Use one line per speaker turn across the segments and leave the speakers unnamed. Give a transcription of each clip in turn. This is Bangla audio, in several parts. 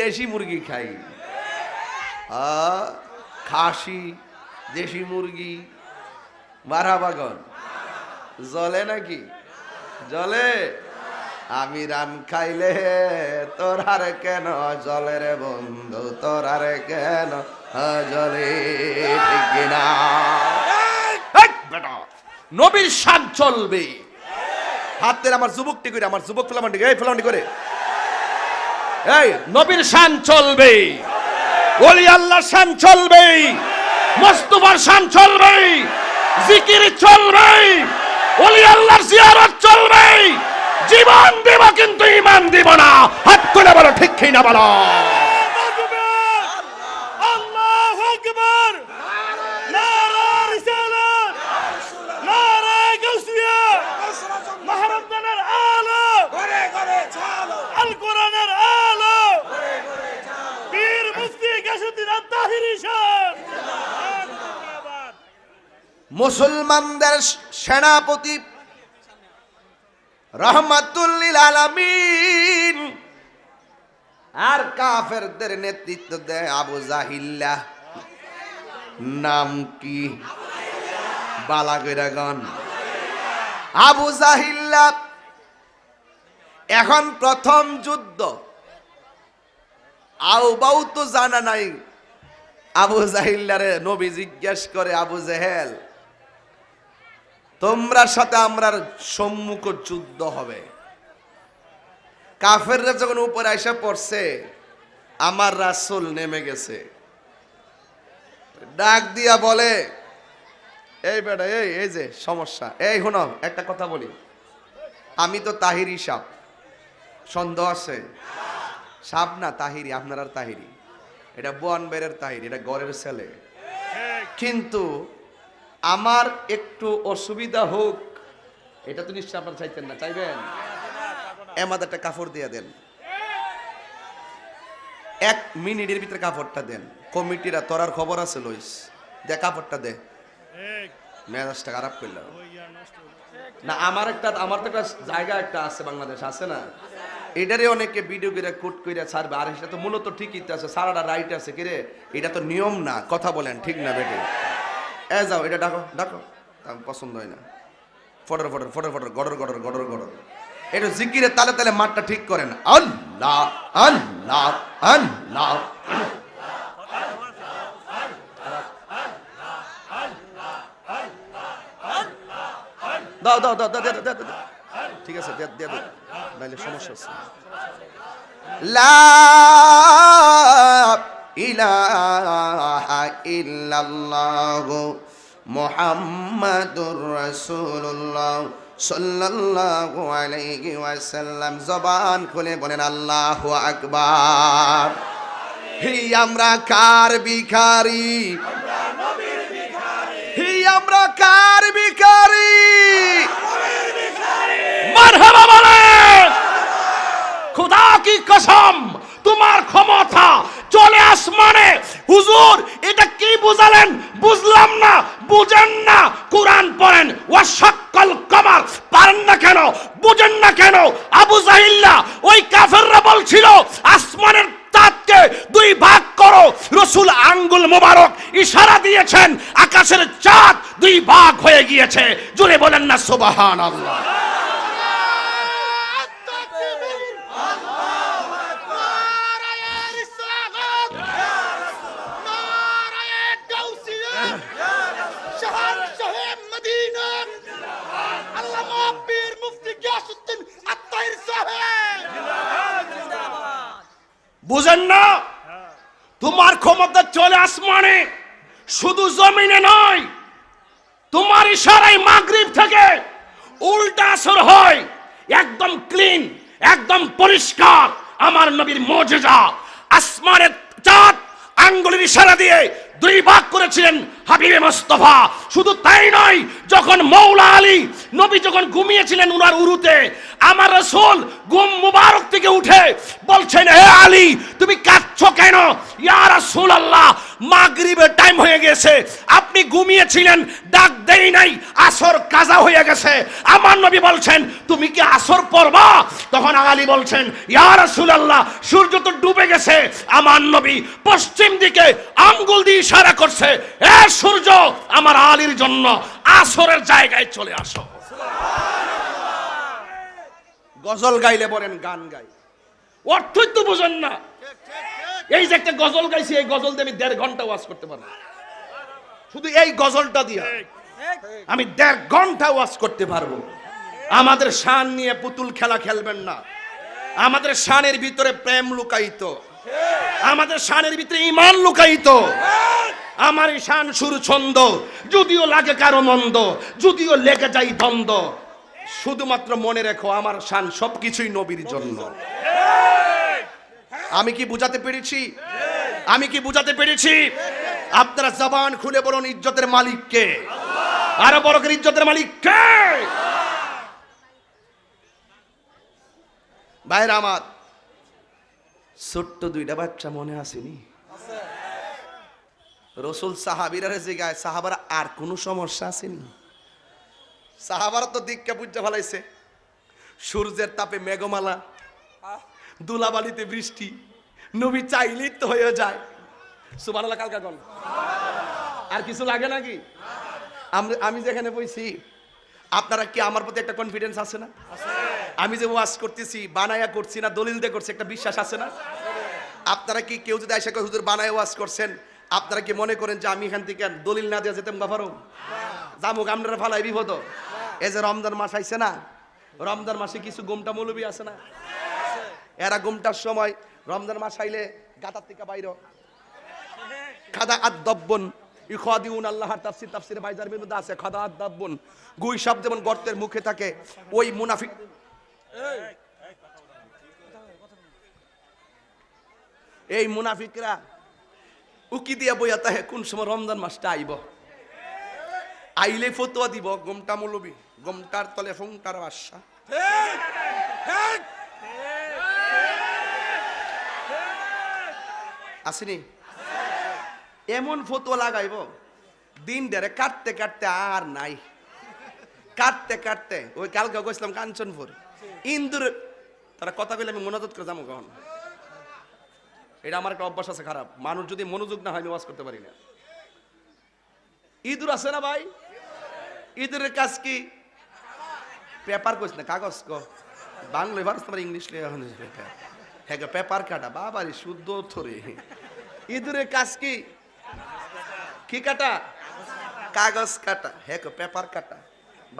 দেশি মুরগি খাই। খাসি, দেশি মুরগি, মারা বাগন। জলে নাকি? জলে? আমি রান খাইলে তোর আরে কেন? জলে রে বন্ধু, তোর আরে কেন? জলে কিনা? এই নবীর শান চলবে। হাতের আমার যুবকটি করে আমার যুবক ফেলামান্ডি, এই ফেলামান্ডি করে। এই, নবীর শান চলবে। ওলি আল্লাহ শান চলবে। মোস্তফার শান চলবে। জিকির চলবে। ওলি আল্লাহর জিয়ারত চলবে। জীবন দেব কিন্তু ইমান দিব না। হাত করে বলো, ঠিক কি না বলো? মুসলমানদের সেনাপতি রহমাতুল্লিল আলামিন। আর কাফেরদের নেতৃত্ব দেয় আবু জাহিল্লা নাম কি? বালাগৈরাগন আবু জাহিল্লা এখন প্রথম যুদ্ধ। আউ বাউ তো জানা নাই। আবু জাহিল্লারে নবী জিজ্ঞেস করে, আবু জেহেল তোমরা সাথে আমরার সম্মুখ যুদ্ধ হবে। কাফেররা যখন উপরে এসে পড়ছে আমার রাসুল নেমে গেছে। ডাক দিয়া বলে এই বেটা এই এই যে সমস্যা। এই শোনো একটা কথা বলি। আমি তো তাহিরি সাপ। সন্দেহ আছে? সাপ না তাহিরি আপনার আর তাহিরি। এটা বোয়ান বেরের তাহিরি এটা গড়ের ছেলে। কিন্তু আমার একটু অসুবিধা হোক এটা তো নিশ্চয় আপনারা চাইতেন না চাইবেন? এমাদ একটা কাপড় দিয়ে দেন। এক মিনিটের ভিতরে কাপড়টা দেন। কমিটিরা তোরার খবর আছে লইস। দে কাপড়টা দে। মেজাজটা খারাপ করলাম না আমার একটা আমার তো একটা জায়গা একটা আছে বাংলাদেশ আছে না? এটারে অনেকে ভিডিও করে কুট করে ছাড়বে। আর সেটা তো মূলত ঠিকই তো আছে সারাটা রাইট আছে কিরে এটা তো নিয়ম না কথা বলেন ঠিক না বেটে? এ, যাও, এটা ডাকো ডাকো। পছন্দ হয় না। ফটর ফটর ফটর ফটর, গড়র গড়র গড়র গড়র। এটা জিকিরে তালে তালে মাঠটা ঠিক করেন আল্লাহ আল্লাহ আল্লাহ। দাও দাও দাও দাও দাও দাও ঠিক আছে, দিয়ে দাও। নাইলে সমস্যা আছে লা ইলাহা ইল্লাল্লাহ মুহাম্মাদুর রাসূলুল্লাহ সাল্লাল্লাহু আলাইহি ওয়াসাল্লাম। জবান খুলে বলেন, আল্লাহু আকবার। হি আমরা কার ভিখারি? আমরা কার ভিখারি?
মারহাবা বলেন, খুদা কি কসম? তোমার ক্ষমতা চলে আসমানে। হুজুর, এটা কি বুঝালেন? বুঝলাম না, বুঝেন না। কোরআন পড়েন, ওয়াশাক্কাল কামার। পারেন না কেন? বুঝেন না কেন? আবু জাহিল্লা, ওই কাফেররা বলছিল, আসমানের তাতকে দুই ভাগ করো। রসুল আঙ্গুল মোবারক ইশারা দিয়েছেন, আকাশের চাঁদ দুই ভাগ হয়ে গিয়েছে। জুড়ে বলেন না সুবাহান আল্লাহ বুঝেন না? তোমার ক্ষমতা চলে আসমানে, শুধু জমিনে নয়, তোমার ইশারায় মাগরিব থেকে উল্টা আসর হয়, একদম ক্লিন একদম পরিষ্কার। আমার নবীর মজেজা, আসমানের চাঁদ আঙ্গুলের ইশারা দিয়ে দুই ভাগ করেছিলেন হাবিবে মোস্তফা। শুধু তাই নয়, যখন মৌলা আলী নবী যখন ঘুমিয়েছিলেন উনার উরুতে, আমার রসুল গুম মুবারক থেকে উঠে বলছেন, হে আলী, তুমি কাঁদছো কেন? ইয়া আল্লাহ
মাগরিবের টাইম হয়ে গেছে। আপনি ঘুমিয়েছিলেন ডাক দেই নাই আসর কাজা হয়ে গেছে। আমার নবী বলছেন তুমি কি আসর পড়বা? তখন আলী বলছেন ইয়া রাসূলুল্লাহ সূর্য তো ডুবে গেছে। আমার নবী পশ্চিম দিকে আঙ্গুল দিয়ে ইশারা করছে এ সূর্য আমার আলীর জন্য আসরের জায়গায় চলে আসো। গজল গাইলে বলেন গান গাই। অর্থই তো বোঝেন না। এই যে একটা গজল গাইছি এই গজল দিয়ে আমি দেড় ঘণ্টা ওয়াজ করতে পারব। শুধু এই গজলটা দিয়া। আমি দেড় ঘণ্টা ওয়াজ করতে পারব। আমাদের শান নিয়ে পুতুল খেলা খেলবেন না। আমাদের শানের ভিতরে প্রেম লুকায়িত। আমাদের শানের ভিতরে ইমান লুকায়িত। আমার এই শান সুর ছন্দ যদিও লাগে কারও মন্দ যদিও লেগে যাই দ্বন্দ্ব শুধুমাত্র মনে রেখো আমার শান সবকিছুই নবীর জন্য। আমি কি বুঝাতে পেরেছি? আমি কি বুঝাতে পেরেছি? আপনারা জবান খুলে বলুন, ইজ্জতের মালিককে আরও বড় করে, ইজ্জতের মালিক কে? ভাইরা আমার, ছোট্ট দুইটা বাচ্চা মনে আসেনি? রসুল সাহাবিরা জিগায়, সাহাবার আর কোনো সমস্যা আসেনি? সাহাবার তো দিককে বুঝতে ফেলাইছে সূর্যের তাপে মেঘমালা দুলাবালিতে বৃষ্টি, নবী চাইলেই তো হয়ে যায়। সুবানাল্লাহ কালকা গল আর কিছু লাগে নাকি? আমি যেখানে বইছি আপনারা কি আমার প্রতি একটা কনফিডেন্স আছে না? আমি যে ওয়াজ করতেছি বানায়া করছি না দলিল দিয়ে করছি একটা বিশ্বাস আছে না? আপনারা কি কেউ যদি আইসা কয়, হুজুর বানায় ওয়াজ করছেন? আপনারা কি মনে করেন যে আমি এখান থেকে দলিল না দিয়ে যেতাম গাফারো জামুক আপনারা ফালাই বিপদ এই যে রমজান মাস আইছে না রমজান মাসে কিছু গুমটা মৌলবি আছে না? এরা গুমটার সময় রমজান মাস আইলে গাতার থেকে বাইর। খাদা আদব্বন ইখাদিউন আল্লাহর তাফসির, তাফসিরে বাইজার মধ্যে আছে, খাদা আদব্বন গুই সাপ যেমন গর্তের মুখে থাকে, ওই মুনাফিক এই মুনাফিকরা উকি দিয়া বইয়া তাহে, কোন সময় রমজান মাসটা আইব? আইলে ফতোয়া দিব, গমটা মৌলবি, গমটার তলে ফোংটার বাসা আসেনি? এমন ফতোয়া লাগাইব, দিন ডেরে কাটতে কাটতে আর নাই। কাটতে কাটতে, ওই কালকে গেছিলাম কাঞ্চনপুর। ইন্দুর, তারা কথা কইলে আমি মনোযোগ করে যাব কখন? এটা আমার একটা অভ্যাস আছে খারাপ। মানুষ যদি মনোযোগ না হয় আমি ওয়াজ করতে পারি না। ইঁদুর আছে না ভাই? ইঁদুরের কাজ কি? পেপার কইস না, কাগজ ক। বাংলা এবার তোমার ইংলিশ হ্যাঁ পেপার কাটা, বাবারি, শুদ্ধ থরে। ইঁদুরের কাজ কি? কি কাটা? কাগজ কাটা। হ্যাঁ পেপার কাটা।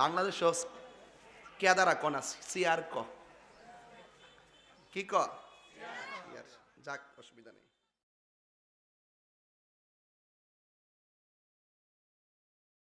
বাংলাদেশ কেদারা কনা সিয়ার ক। কি ক? যাক, অসুবিধা নেই।